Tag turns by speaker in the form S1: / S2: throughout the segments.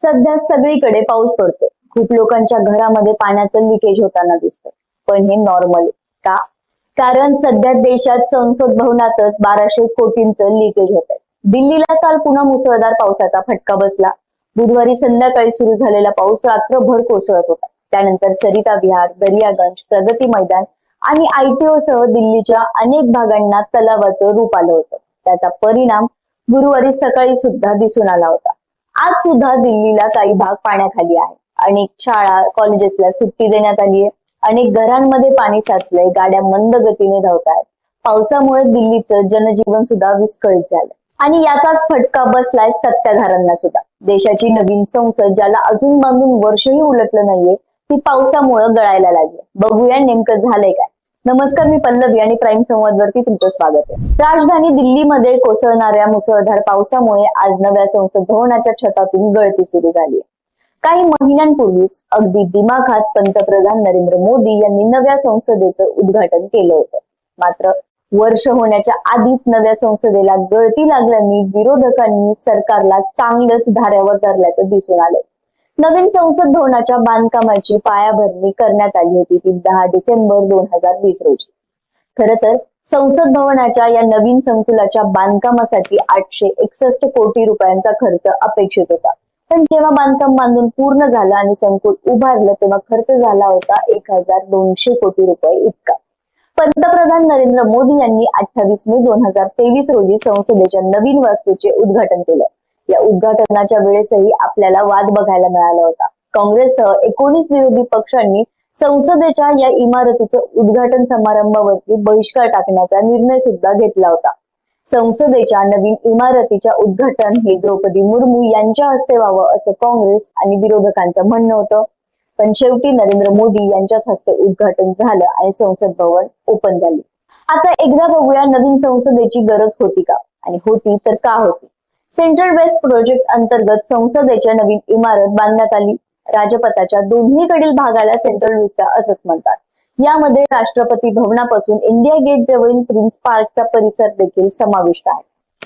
S1: सध्या सगळीकडे पाऊस पडतोय. खूप लोकांच्या घरामध्ये पाण्याचं लिकेज होताना दिसतंय. पण हे नॉर्मल का? कारण सध्या देशात संसद भवनातच बाराशे कोटींचं लिकेज होत आहे दिल्लीला काल पुन्हा मुसळधार पावसाचा फटका बसला. बुधवारी संध्याकाळी सुरू झालेला पाऊस रात्रभर कोसळत होता. त्यानंतर सरिता विहार दरियागंज प्रगती मैदान आणि आयटीओ सह दिल्लीच्या अनेक भागांना तलावाचं रूप आलं होतं. त्याचा परिणाम गुरुवारी सकाळी सुद्धा दिसून आला होता. आज सुद्धा दिल्लीला काही भाग पाण्याखाली आहे. अनेक शाळा कॉलेजेसला सुट्टी देण्यात आली आहे. अनेक घरांमध्ये पाणी साचलंय गाड्या मंद गतीने धावत आहेत पावसामुळे दिल्लीचं जनजीवन सुद्धा विस्कळीत झालं आणि याचाच फटका बसलाय सत्ताधाऱ्यांना सुद्धा. देशाची नवीन संसद ज्याला अजून बांधून वर्षही उलटलं नाहीये ती पावसामुळे गळायला लागली बघूया नेमकं झालंय काय. नमस्कार मी पल्लवी आणि प्राईम संवाद वरती तुमचं स्वागत आहे. राजधानी दिल्लीमध्ये कोसळणाऱ्या मुसळधार पावसामुळे आज नव्या संसद भवनाच्या छतातून गळती सुरू झाली काही महिन्यांपूर्वीच अगदी दिमाखात पंतप्रधान नरेंद्र मोदी यांनी नव्या संसदेचं उद्घाटन केलं होतं. मात्र वर्ष होण्याच्या आधीच नव्या संसदेला गळती लागल्याने विरोधकांनी सरकारला चांगलंच धाऱ्यावर धरल्याचं दिसून आलंय. नवीन संसद भवनाच्या बांधकामाची पायाभरणी करण्यात आली होती ती दहा डिसेंबर दोन हजार वीस रोजी. खर तर संसद भवनाच्या या नवीन संकुलाच्या बांधकामासाठी आठशे एकसष्ट कोटी रुपयांचा खर्च अपेक्षित होता. पण जेव्हा बांधकाम बांधून पूर्ण झालं आणि संकुल उभारलं तेव्हा खर्च झाला होता एक हजार दोनशे कोटी रुपये इतका. पंतप्रधान नरेंद्र मोदी यांनी अठ्ठावीस मे दोन हजार तेवीस रोजी संसदेच्या नवीन वास्तूचे उद्घाटन केलं. या उद्घाटनाच्या वेळेसही आपल्याला वाद बघायला मिळाला होता. काँग्रेससह एकोणीस विरोधी पक्षांनी संसदेच्या या इमारतीचं उद्घाटन समारंभावरती बहिष्कार टाकण्याचा निर्णय सुद्धा घेतला होता. संसदेच्या नवीन इमारतीच्या उद्घाटन हे द्रौपदी मुर्मू यांच्या हस्ते व्हावं असं काँग्रेस आणि विरोधकांचं म्हणणं होतं. पण शेवटी नरेंद्र मोदी यांच्याच हस्ते उद्घाटन झालं आणि संसद भवन ओपन झाली. आता एकदा बघूया नवीन संसदेची गरज होती का? आणि होती तर का होती? सेंट्रल वेस्ट प्रोजेक्ट अंतर्गत संसदेच्या नवीन इमारत बांधण्यात आली. राजपथाच्या दोन्हीकडील भागाला सेंट्रल विस्टा असंच म्हणतात. यामध्ये राष्ट्रपती भवनापासून इंडिया गेट जवळील प्रिन्स पार्कचा परिसर देखील समाविष्ट आहे.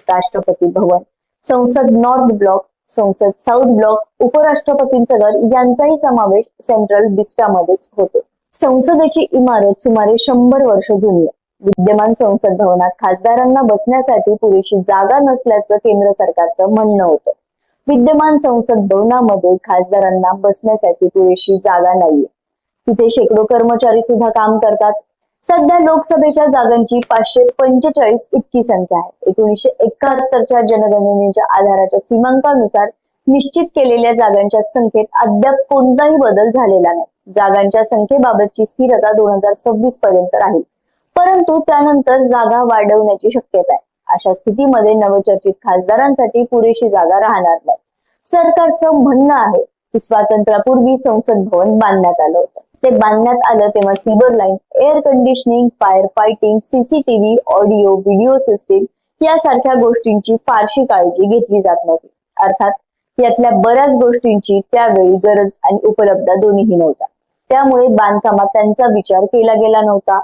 S1: राष्ट्रपती भवन संसद नॉर्थ ब्लॉक संसद साऊथ ब्लॉक उपराष्ट्रपतींचं घर यांचाही समावेश सेंट्रल विस्टामध्येच होतो. संसदेची इमारत सुमारे शंभर वर्ष जुनी आहे. विद्यमान संसद भवनात खासदारांना बसण्यासाठी पुरेशी जागा नसल्याचं केंद्र सरकारचं म्हणणं होतं. विद्यमान संसद भवनामध्ये खासदारांना बसण्यासाठी पुरेशी जागा नाहीये. तिथे शेकडो कर्मचारी सुद्धा काम करतात. सध्या लोकसभेच्या जागांची पाचशे पंचेचाळीस इतकी संख्या आहे. एकोणीसशे एकाहत्तरच्या जनगणनेच्या आधाराच्या सीमांकानुसार निश्चित केलेल्या जागांच्या संख्येत अद्याप कोणताही बदल झालेला नाही. जागांच्या संख्येबाबतची स्थिरता दोन हजार सव्वीस पर्यंत राहील. परंतु त्यानंतर जागा वाढवण्याची शक्यता आहे. अशा स्थितीमध्ये नवचर्चित खासदारांसाठी पुरेशी जागा राहणार नाही. सरकारचं म्हणणं आहे की स्वातंत्र्यापूर्वी संसद भवन बांधण्यात आलं होतं. ते बांधण्यात आलं तेव्हा सिबर line air conditioning fire fighting CCTV audio video system यासारख्या गोष्टींची फारशी काळजी घेतली जात नव्हती. अर्थात यातल्या बऱ्याच गोष्टींची त्यावेळी गरज आणि उपलब्ध दोन्हीही नव्हत्या. त्यामुळे बांधकामात त्यांचा विचार केला गेला नव्हता.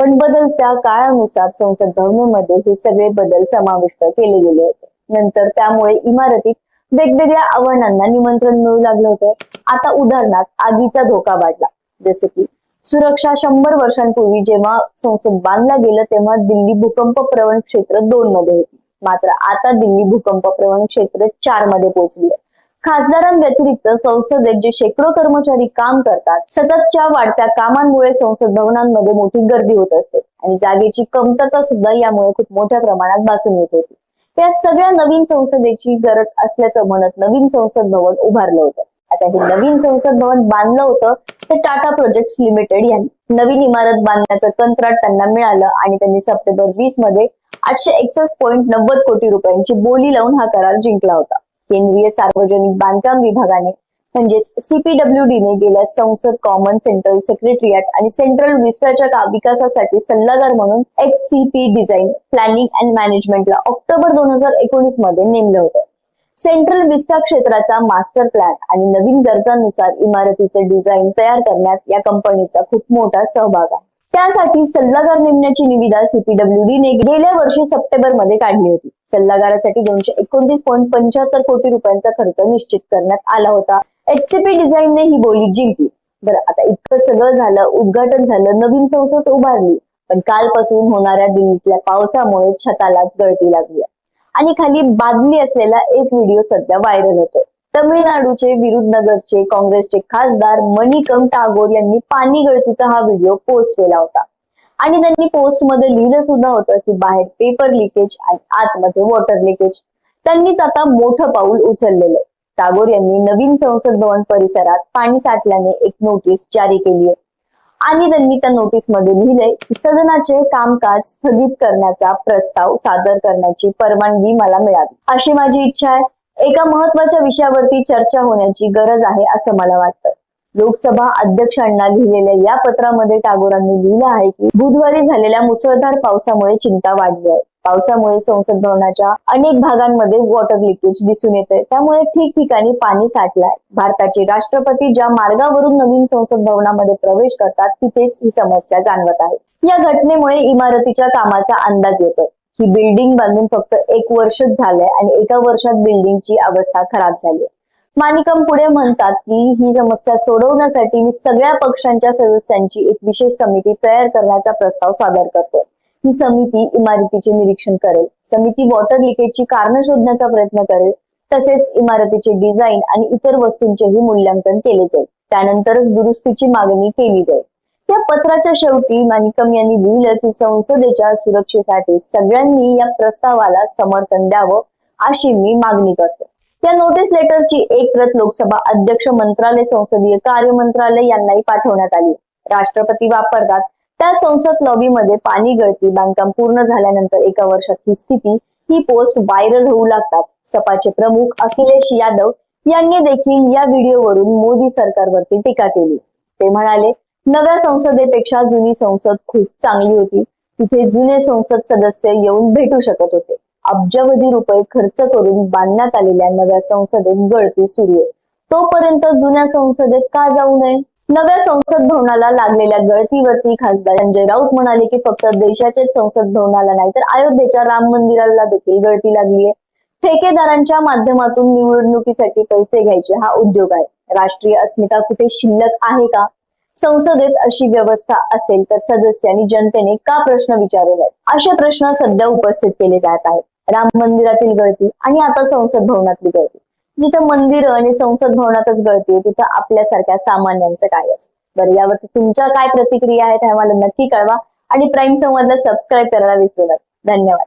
S1: पण बदलत्या काळानुसार संसद भवनामध्ये हे सगळे बदल समाविष्ट केले गेले होते. नंतर त्यामुळे इमारतीत वेगवेगळ्या आव्हानांना निमंत्रण मिळू लागलं होतं. आता उदाहरणार्थ आगीचा धोका वाढला. जसे की सुरक्षा शंभर वर्षांपूर्वी जेव्हा संसद बांधला गेलं तेव्हा दिल्ली भूकंप प्रवण क्षेत्र दोन मध्ये होती. मात्र आता दिल्ली भूकंप प्रवण क्षेत्र चारमध्ये पोहोचली आहे. खासदारांव्यतिरिक्त संसदेत जे शेकडो कर्मचारी काम करतात सततच्या वाढत्या कामांमुळे संसद भवनांमध्ये मोठी गर्दी होत असते. आणि जागेची कमतरता सुद्धा यामुळे खूप मोठ्या प्रमाणात भासून येत होती. त्या सगळ्या नवीन संसदेची गरज असल्याचं म्हणत नवीन संसद भवन उभारलं होतं. आता हे नवीन संसद भवन बांधलं होतं ते टाटा प्रोजेक्ट लिमिटेड यांनी नवीन इमारत बांधण्याचं कंत्राट त्यांना मिळालं आणि त्यांनी सप्टेंबर वीसमध्ये आठशे एकसष्ट पॉईंट नव्वद कोटी रुपयांची बोली लावून हा करार जिंकला होता. केंद्रीय सार्वजनिक बांधकाम विभागाने म्हणजेच सीपीडब्ल्यूडीने गेल्या संसद कॉमन सेंट्रल सेक्रेटरिएट आणि सेंट्रल विस्टाच्या विकासासाठी सल्लागार म्हणून H C P design planning and मॅनेजमेंटला October दोन हजार एकोणीसमध्ये नेमलं होतं. सेंट्रल विस्टा क्षेत्राचा मास्टर प्लॅन आणि नवीन गरजांनुसार इमारतीचे डिझाईन तयार करण्यात या कंपनीचा खूप मोठा सहभाग आहे. त्यासाठी सल्लागार नेमण्याची निविदा सीपीडब्ल्यूडीने गेल्या वर्षी सप्टेंबरमध्ये काढली होती. सल्लागारासाठी दोनशे एकोणतीस पॉईंट पंच्याहत्तर कोटी रुपयांचा खर्च निश्चित करण्यात आला होता. एचसीपी डिझाईनने ही बोली जिंकली. बरं आता इतकं सगळं झालं उद्घाटन झालं नवीन संसद उभारली पण कालपासून होणाऱ्या दिल्लीतल्या पावसामुळे छतालाच गळती लागली आणि खाली बादली असलेला एक व्हिडिओ सध्या व्हायरल होतोय. तमिळनाडूचे विरुद्धनगरचे काँग्रेसचे खासदार मणिकम टागोर यांनी पाणी गळतीचा हा व्हिडिओ पोस्ट केला होता. आणि त्यांनी पोस्टमध्ये लिहिलं सुद्धा होतं की बाहेर पेपर लिकेज आणि आतमध्ये वॉटर लिकेज. त्यांनीच आता मोठं पाऊल उचललेलं आहे. टागोर यांनी नवीन संसद भवन परिसरात पाणी साठल्याने एक नोटीस जारी केली आहे. आणि त्यांनी त्या नोटीसमध्ये लिहिलंय की सदनाचे कामकाज स्थगित करण्याचा प्रस्ताव सादर करण्याची परवानगी मला मिळावी. अशी माझी इच्छा आहे. एका महत्त्वाच्या विषयावरती चर्चा होण्याची गरज आहे असं मला वाटतं. लोकसभा अध्यक्षांना लिहिलेल्या या पत्रामध्ये टागोरांनी लिहिलं आहे की बुधवारी झालेल्या मुसळधार पावसामुळे चिंता वाढली आहे. पावसामुळे संसद भवनाच्या अनेक भागांमध्ये वॉटर लिकेज दिसून येते त्यामुळे ठिकठिकाणी पाणी साठलंय. भारताचे राष्ट्रपती ज्या मार्गावरून नवीन संसद भवनामध्ये प्रवेश करतात तिथेच ही समस्या जाणवत आहे. या घटनेमुळे इमारतीच्या कामाचा अंदाज येतोय. ही बिल्डिंग बांधून फक्त एक वर्षच झालंय आणि एका वर्षात बिल्डिंगची अवस्था खराब झाली माणिकम पुढे म्हणतात की ही समस्या सोडवण्यासाठी मी सगळ्या पक्षांच्या सदस्यांची एक विशेष समिती तयार करण्याचा प्रस्ताव सादर करतो ही समिती इमारतीचे निरीक्षण करेल. समिती वॉटर लिकेजची कारण शोधण्याचा प्रयत्न करेल. तसेच इमारतीचे डिझाईन आणि इतर वस्तूंचेही मूल्यांकन केले जाईल. त्यानंतरच दुरुस्तीची मागणी केली जाईल. त्या पत्राच्या शेवटी माणिकम यांनी लिहिलं की संसदेच्या सुरक्षेसाठी सगळ्यांनी या प्रस्तावाला समर्थन द्यावं अशी मी मागणी करतो. त्या नोटीस लेटरची एक प्रत लोकसभा अध्यक्ष मंत्रालय संसदीय कार्य मंत्रालय यांनाही पाठवण्यात आली. राष्ट्रपती वापरतात. त्या संसद लॉबीमध्ये पाणी गळती बांधकाम पूर्ण झाल्यानंतर एका वर्षात ही स्थिती ही पोस्ट व्हायरल होऊ लागतात. सपाचे प्रमुख अखिलेश यादव यांनी देखील या व्हिडिओवरून मोदी सरकारवरती टीका केली. ते म्हणाले नव्या संसदेपेक्षा जुनी संसद खूप चांगली होती. तिथे जुने संसद सदस्य येऊन भेटू शकत होते. अब्जावधी रुपये खर्च करून बांधण्यात आलेल्या नव्या संसदेत गळती सुरू आहे. तोपर्यंत जुन्या संसदेत का जाऊ नये? नव्या संसद भवनाला लागलेल्या गळतीवरती खासदार संजय राऊत म्हणाले की फक्त देशाच्याच संसद भवनाला नाही तर अयोध्येच्या राम मंदिराला देखील गळती लागली आहे. ठेकेदारांच्या माध्यमातून निवडणुकीसाठी पैसे घ्यायचे हा उद्योग आहे. राष्ट्रीय अस्मिता कुठे शिल्लक आहे का? संसदेत अशी व्यवस्था असेल तर सदस्यांनी जनतेने का प्रश्न विचारू नये असे प्रश्न सध्या उपस्थित केले जात आहेत. राम मंदिरातील गळती आणि आता संसद भवनातली गळती. जिथं मंदिर आणि संसद भवनातच गळती तिथं आपल्यासारख्या सामान्यांचं काय असं बरं यावरती तुमच्या काय प्रतिक्रिया आहेत हे मला नक्की कळवा. आणि प्राईम संवादला सबस्क्राईब करायला विसरू नका. धन्यवाद.